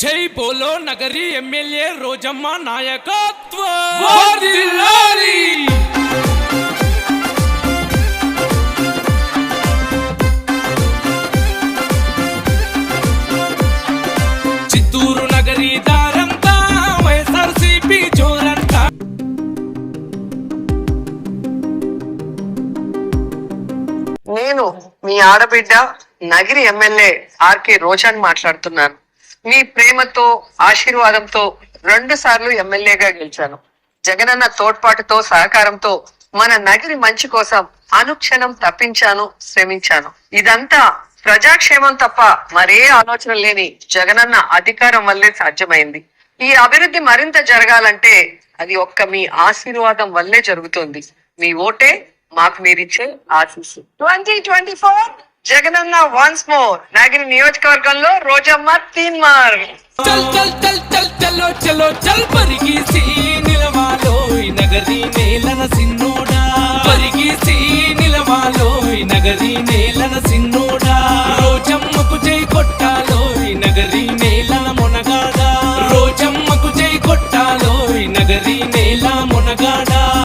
జై బోలో నగరి ఎమ్మెల్యే రోజమ్మ నాయకత్వం! చిత్తూరు నగరి దారంతా వైఎస్ఆర్సీపీ జోరంతా. నేను మీ ఆడబిడ్డ నగిరి ఎమ్మెల్యే ఆర్కే రోజాన్ మాట్లాడుతున్నాను. మీ ప్రేమతో ఆశీర్వాదంతో రెండు సార్లు ఎమ్మెల్యేగా గెలిచాను. జగనన్న తోడ్పాటుతో సహకారంతో మన నగిరి మంచి కోసం అనుక్షణం తప్పించాను శ్రమించాను. ఇదంతా ప్రజాక్షేమం తప్ప మరే ఆలోచన లేని జగనన్న అధికారం వల్లే సాధ్యమైంది. ఈ అభివృద్ధి మరింత జరగాలంటే అది ఒక్క మీ ఆశీర్వాదం వల్లే జరుగుతుంది. మీ ఓటే మాకు మీరిచ్చే ఆశీస్సు. Twenty twenty four Jagananna once more Nagari నియోజకవర్గంలో రోజమ్మ తీన్మార్ చల్ చల్ చల్ చల్ చలో చలో చల్ పరిగేసి నిలవాలోయ్ నగరి నేలన సిన్నోడా. పరిగేసి నిలవాలోయ్ నగరి నేలన సిన్నోడా. రోజమ్మకు చేయి కొట్టాలోయ్ నగరి నేలన మొనగాడా. రోజమ్మకు చేయి కొట్టాలోయ్ నగరి నేల మొనగాడా.